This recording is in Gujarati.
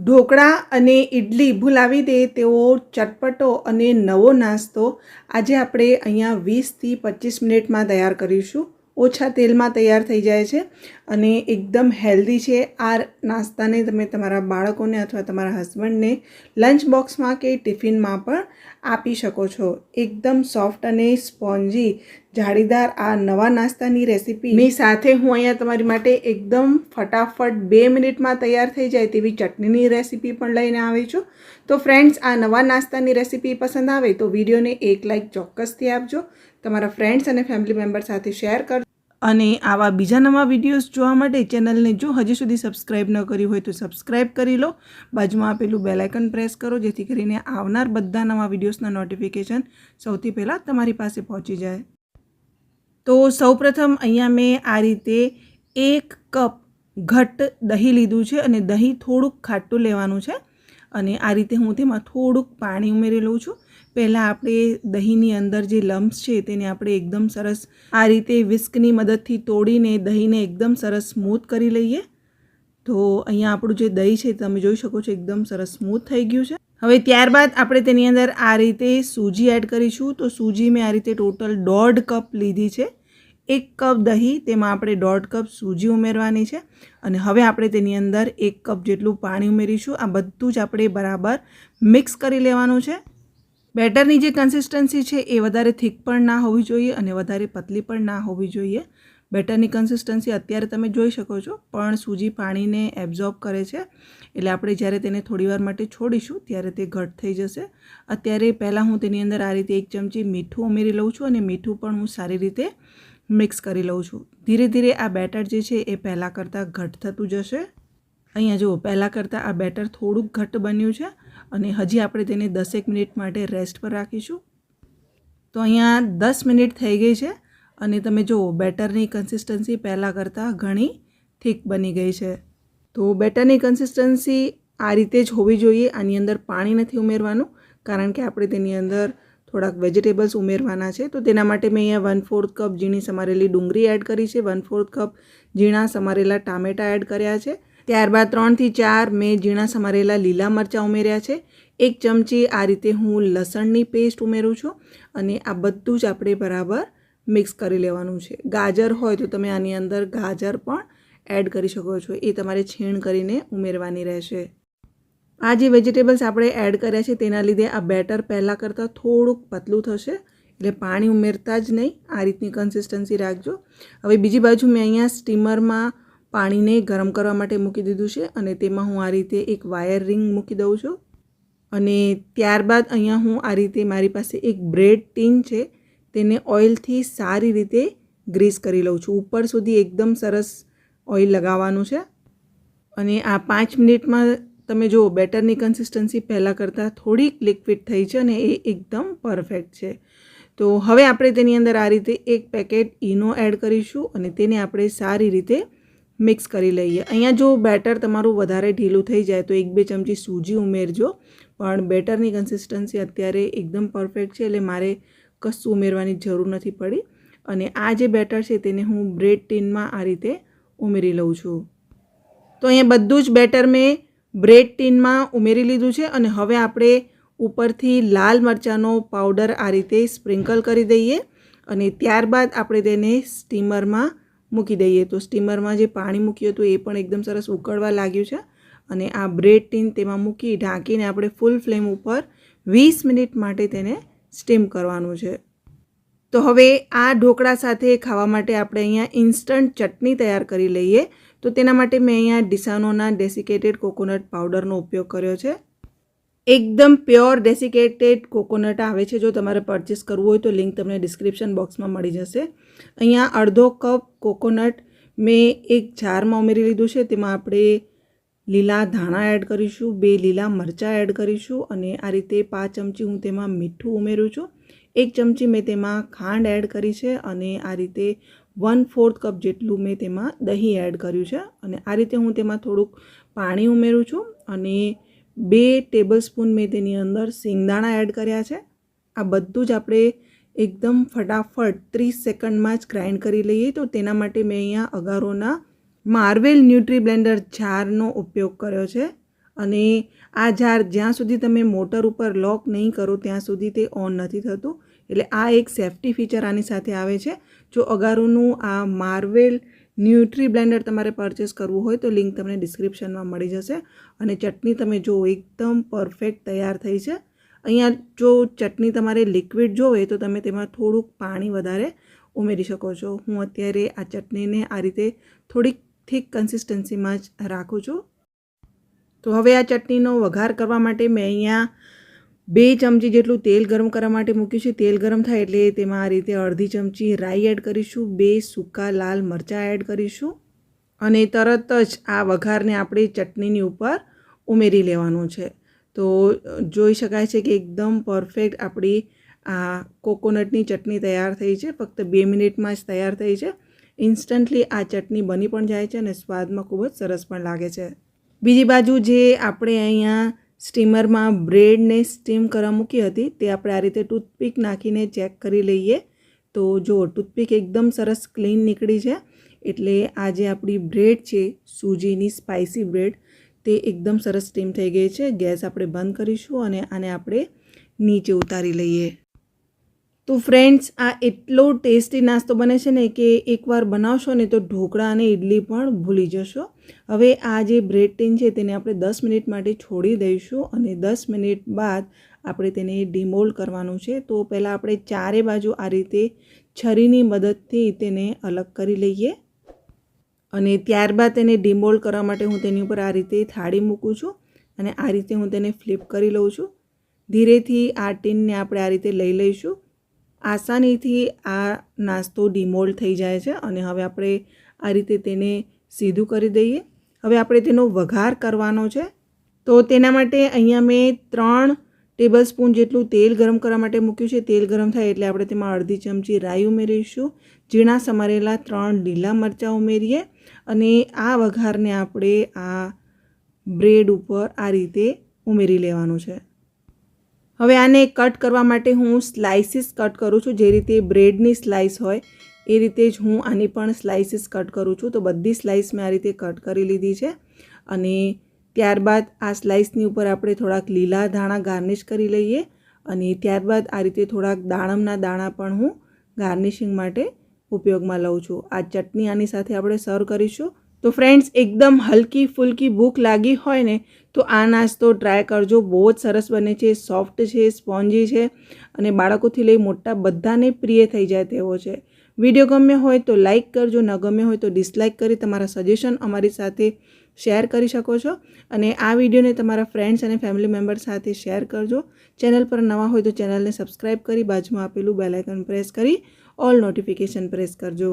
ઢોકળા અને ઇડલી ભૂલાવી દે તેવો ચટપટો અને નવો નાસ્તો આજે આપણે અહીંયા વીસથી પચીસ મિનિટમાં તૈયાર કરીશું. ઓછા તેલમાં તૈયાર થઈ જાય છે અને એકદમ હેલ્ધી છે. આ નાસ્તાને તમે તમારા બાળકોને અથવા તમારા હસબન્ડને લંચ બોક્સમાં કે ટિફિનમાં પણ આપી શકો છો. એકદમ સોફ્ટ અને સ્પોન્જી જાળીદાર આ નવા નાસ્તાની રેસીપીની સાથે હું અહીંયા તમારી માટે એકદમ ફટાફટ બે મિનિટમાં તૈયાર થઈ જાય તેવી ચટણીની રેસીપી પણ લઈને આવી છું. તો ફ્રેન્ડ્સ, આ નવા નાસ્તાની રેસીપી પસંદ આવે તો વિડીયોને એક લાઇક ચોક્કસથી આપજો. તમારા ફ્રેન્ડ્સ અને ફેમિલી મેમ્બર સાથે શેર કરજો અને આવા બીજા નવા વિડીયોઝ જોવા માટે ચેનલને જો હજી સુધી સબસ્ક્રાઇબ ન કરી હોય તો સબસ્ક્રાઇબ કરી લો. બાજુમાં આપેલું બેલાઇકન પ્રેસ કરો જેથી કરીને આવનાર બધા નવા વિડીયોઝના નોટિફિકેશન સૌથી પહેલાં તમારી પાસે પહોંચી જાય. તો સૌપ્રથમ અહીંયા મેં આ રીતે એક કપ ઘટ્ટ દહીં લીધું છે અને દહીં થોડુંક ખાટું લેવાનું છે. અને આ રીતે હું તેમાં થોડુંક પાણી ઉમેરી લઉં છું. પહેલાં આપણે દહીંની અંદર જે લમ્સ છે તેને આપણે એકદમ સરસ આ રીતે વિસ્કની મદદથી તોડીને દહીંને એકદમ સરસ સ્મૂથ કરી લઈએ. તો અહીંયા આપણું જે દહીં છે, તમે જોઈ શકો છો, એકદમ સરસ સ્મૂથ થઈ ગયું છે. હવે ત્યારબાદ આપણે તેની અંદર આ રીતે સૂજી એડ કરીશું. તો સૂજી મેં આ રીતે ટોટલ દોઢ કપ લીધી છે. એક કપ દહીં, તેમાં આપણે દોઢ કપ સૂજી ઉમેરવાની છે. અને હવે આપણે તેની અંદર એક કપ જેટલું પાણી ઉમેરીશું. આ બધું જ આપણે બરાબર મિક્સ કરી લેવાનું છે. બેટરની જે કન્સિસ્ટન્સી છે એ વધારે થીક પણ ના હોવી જોઈએ અને વધારે પતલી પણ ના હોવી જોઈએ. બેટરની કન્સિસ્ટન્સી અત્યારે તમે જોઈ શકો છો, પણ સૂજી પાણીને એબ્ઝોર્બ કરે છે. એટલે આપણે જ્યારે તેને થોડીવાર માટે છોડીશું, ત્યારે તે ઘટ થઈ જશે. અત્યારે પહેલાં હું તેની અંદર આ રીતે એક ચમચી મીઠું ઉમેરી લઉં છું અને મીઠું પણ હું સારી રીતે મિક્સ કરી લઉં છું. ધીરે ધીરે આ બેટર જે છે એ પહેલાં કરતાં ઘટ થતું જશે. અહીંયા જુઓ, પહેલાં કરતાં આ બેટર થોડુંક ઘટ બન્યું છે અને હજી આપણે તેને દસેક મિનિટ માટે રેસ્ટ પર રાખીશું. તો અહીંયા દસ મિનિટ થઈ ગઈ છે. અને તમે જુઓ, બેટરની કન્સિસ્ટન્સી પહેલાં કરતાં ઘણી થીક બની ગઈ છે. તો બેટરની કન્સિસ્ટન્સી આ રીતે જ હોવી જોઈએ, આની અંદર પાણી નથી ઉમેરવાનું, કારણ કે આપણે તેની અંદર થોડાક વેજીટેબલ્સ ઉમેરવાના છે. તો તેના માટે મેં અહીંયા વન ફોર્થ કપ ઝીણી સમારેલી ડુંગળી એડ કરી છે. વન ફોર્થ કપ ઝીણા સમારેલા ટામેટાં એડ કર્યા છે. ત્યારબાદ ત્રણથી ચાર મેં ઝીણા સમારેલા લીલા મરચાં ઉમેર્યા છે. એક ચમચી આ રીતે હું લસણની પેસ્ટ ઉમેરું છું અને આ બધું જ આપણે બરાબર મિક્સ કરી લેવાનું છે. ગાજર હોય તો તમે આની અંદર ગાજર પણ એડ કરી શકો છો. એ તમારે છીણ કરીને ઉમેરવાની રહેશે. આ જે વેજીટેબલ્સ આપણે એડ કર્યા છે તેના લીધે આ બેટર પહેલાં કરતાં થોડુંક પતલું થશે. એટલે પાણી ઉમેરતા જ નહીં. આ રીતની કન્સિસ્ટન્સી રાખજો. હવે બીજી બાજુ મેં અહીંયા સ્ટીમરમાં પાણીને ગરમ કરવા માટે મૂકી દીધું છે અને તેમાં હું આ રીતે એક વાયર રિંગ મૂકી દઉં છું. અને ત્યારબાદ અહીંયા હું આ રીતે મારી પાસે એક બ્રેડ ટીન છે. તેને ઓઇલથી સારી રીતે ગ્રીસ કરી લઉં છું. ઉપર સુધી એકદમ સરસ ઓઇલ લગાવવાનું છે. અને આ પાંચ મિનિટમાં તમે જુઓ, બેટરની કન્સિસ્ટન્સી પહેલાં કરતાં થોડીક લિક્વિડ થઈ છે અને એ એકદમ પરફેક્ટ છે. તો હવે આપણે તેની અંદર આ રીતે એક પેકેટ ઈનો એડ કરીશું અને તેને આપણે સારી રીતે મિક્સ કરી લઈએ. અહીંયા જો બેટર તમારું વધારે ઢીલું થઈ જાય તો એક બે ચમચી સૂજી ઉમેરજો. પણ બેટરની કન્સિસ્ટન્સી અત્યારે એકદમ પરફેક્ટ છે એટલે મારે કશું ઉમેરવાની જરૂર નથી પડી અને આ જે બેટર છે તેને હું બ્રેડ ટીનમાં આ રીતે ઉમેરી લઉં છું. તો અહીંયા બધું જ બેટર મેં બ્રેડ ટીનમાં ઉમેરી લીધું છે અને હવે આપણે ઉપરથી લાલ મરચાંનો પાવડર આ રીતે સ્પ્રિંકલ કરી દઈએ અને ત્યારબાદ આપણે તેને સ્ટીમરમાં મૂકી દઈએ. તો સ્ટીમરમાં જે પાણી મૂક્યું હતું એ પણ એકદમ સરસ ઉકળવા લાગ્યું છે અને આ બ્રેડ ટીન તેમાં મૂકી ઢાંકીને આપણે ફૂલ ફ્લેમ ઉપર વીસ મિનિટ માટે તેને સ્ટીમ કરવાનું છે. તો હવે આ ઢોકળા સાથે ખાવા માટે આપણે અહીંયા ઇન્સ્ટન્ટ ચટણી તૈયાર કરી લઈએ. તો તેના માટે મેં અહીંયા ડિસાનોના ડેસિકેટેડ કોકોનટ પાવડરનો ઉપયોગ કર્યો છે. એકદમ પ્યોર ડેસિકેટેડ કોકોનટ આવે છે. જો તમારે પરચેસ કરવું હોય તો લિંક તમને ડિસ્ક્રિપ્શન બોક્સમાં મળી જશે. અહીંયા અડધો કપ કોકોનટ મેં એક જારમાં ઉમેરી લીધું છે. તેમાં આપણે લીલા ધાણા એડ કરીશું, બે લીલા મરચાં એડ કરીશું અને આ રીતે પાંચ ચમચી હું તેમાં મીઠું ઉમેરું છું. એક ચમચી મેં તેમાં ખાંડ એડ કરી છે અને આ રીતે વન ફોર્થ કપ જેટલું મેં તેમાં દહીં એડ કર્યું છે. અને આ રીતે હું તેમાં થોડુંક પાણી ઉમેરું છું અને બે ટેબલ સ્પૂન મેં તેની અંદર સિંગદાણા એડ કર્યા છે. આ બધું જ આપણે એકદમ ફટાફટ ત્રીસ સેકન્ડમાં જ ગ્રાઇન્ડ કરી લઈએ તો તેના માટે મેં અહીંયા અગારોના માર્વેલ ન્યુટ્રી બ્લેન્ડર જારનો ઉપયોગ કર્યો છે અને આ જાર જ્યાં સુધી તમે મોટર ઉપર લોક નહીં કરો ત્યાં સુધી તે ઓન નથી થતું. એટલે આ એક સેફ્ટી ફીચર આની સાથે આવે છે. જો અગારુનું આ માર્વેલ ન્યુટ્રી બ્લેન્ડર તમારે પરચેસ કરવું હોય તો લિંક તમને ડિસ્ક્રિપ્શનમાં મળી જશે. અને ચટણી તમે જો એકદમ પરફેક્ટ તૈયાર થઈ છે. અહીંયા જો ચટણી તમારે લિક્વિડ જોવે તો તમે તેમાં થોડુંક પાણી વધારે ઉમેરી શકો છો. હું અત્યારે આ ચટણીને આ રીતે થોડીક થીક કન્સિસ્ટન્સીમાં જ રાખું છું. તો હવે આ ચટણીનો વઘાર કરવા માટે મેં અહીંયા બે ચમચી જેટલું તેલ ગરમ કરવા માટે મૂક્યું છે. તેલ ગરમ થાય એટલે તેમાં આ રીતે અડધી ચમચી રાઈ એડ કરીશું, બે સૂકા લાલ મરચાં એડ કરીશું અને તરત જ આ વઘારને આપણે ચટણીની ઉપર ઉમેરી લેવાનું છે. તો જોઈ શકાય છે કે એકદમ પરફેક્ટ આપણી આ કોકોનટની ચટણી તૈયાર થઈ છે. ફક્ત બે મિનિટમાં જ તૈયાર થઈ છે. ઇન્સ્ટન્ટલી આ ચટણી બની પણ જાય છે અને સ્વાદમાં ખૂબ જ સરસ પણ લાગે છે. બીજી બાજુ જે આપણે અહીંયા સ્ટીમરમાં બ્રેડને સ્ટીમ કરવા મૂકી હતી તે આપણે આ રીતે ટૂથપીક નાખીને ચેક કરી લઈએ. તો જો ટૂથપીક એકદમ સરસ ક્લીન નીકળી છે, એટલે આ જે આપણી બ્રેડ છે, સૂજીની સ્પાઇસી બ્રેડ, તે એકદમ સરસ સ્ટીમ થઈ ગઈ છે. ગેસ આપણે બંધ કરીશું અને આને આપણે નીચે ઉતારી લઈએ. તો ફ્રેન્ડ્સ આ એટલો ટેસ્ટી નાસ્તો બને છે ને કે એકવાર બનાવશો ને તો ઢોકળા અને ઇડલી પણ ભૂલી જશો. હવે આ જે બ્રેડ ટીન છે તેને આપણે દસ મિનિટ માટે છોડી દઈશું અને દસ મિનિટ બાદ આપણે તેને ડિમોલ્ડ કરવાનું છે. તો પહેલાં આપણે ચારે બાજુ આ રીતે છરીની મદદથી તેને અલગ કરી લઈએ અને ત્યારબાદ તેને ડિમોલ્ડ કરવા માટે હું તેની ઉપર આ રીતે થાળી મૂકું છું અને આ રીતે હું તેને ફ્લિપ કરી લઉં છું. ધીરેથી આ ટીનને આપણે આ રીતે લઈ લઈશું. આસાનીથી આ નાસ્તો ડિમોલ્ડ થઈ જાય છે અને હવે આપણે આ રીતે તેને સીધું કરી દઈએ. હવે આપણે તેનો વઘાર કરવાનો છે. તો તેના માટે અહીંયા મેં ત્રણ ટેબલ સ્પૂન જેટલું તેલ ગરમ કરવા માટે મૂક્યું છે. તેલ ગરમ થાય એટલે આપણે તેમાં અડધી ચમચી રાઈ ઉમેરીશું, ઝીણા સમારેલા ત્રણ લીલા મરચાં ઉમેરીએ અને આ વઘારને આપણે આ બ્રેડ ઉપર આ રીતે ઉમેરી લેવાનું છે. હવે આને કટ કરવા માટે હું સ્લાઇસીસ કટ કરું છું. જે રીતે બ્રેડની સ્લાઇસ હોય, એ રીતે જ હું આની પણ સ્લાઇસીસ કટ કરું છું. તો બધી સ્લાઇસ મેં આ રીતે કટ કરી લીધી છે. અને ત્યારબાદ આ સ્લાઇસની ઉપર આપણે થોડાક લીલા ધાણા ગાર્નિશ કરી લઈએ. અને ત્યારબાદ આ રીતે થોડાક દાણમના દાણા પણ હું ગાર્નિશિંગ માટે ઉપયોગમાં લઉં છું. આ ચટણી આની સાથે આપણે સર્વ કરીશું. તો ફ્રેન્ડ્સ એકદમ હલકી ફૂલકી ભૂખ લાગી હોય ને, તો આ નાસ્તો ટ્રાય કરજો. બહુ જ સરસ બને છે સોફ્ટ છે સ્પોન્જી છે અને બાળકોથી લઈ મોટા બધાને પ્રિય થઈ જાય તેવો છે. વીડિયો ગમ્યો હોય તો લાઇક કરજો, ન ગમ્યો હોય તો ડિસલાઇક કરી તમારા સજેશન અમારી સાથે શેર કરી શકો છો અને આ વિડીયોને તમારા ફ્રેન્ડ્સ અને ફેમિલી મેમ્બર સાથે શેર કરજો. ચેનલ પર નવા હોય તો ચેનલને સબસ્ક્રાઈબ કરી બાજુમાં આપેલું બેલાઇકન પ્રેસ કરી ઓલ નોટિફિકેશન પ્રેસ કરજો.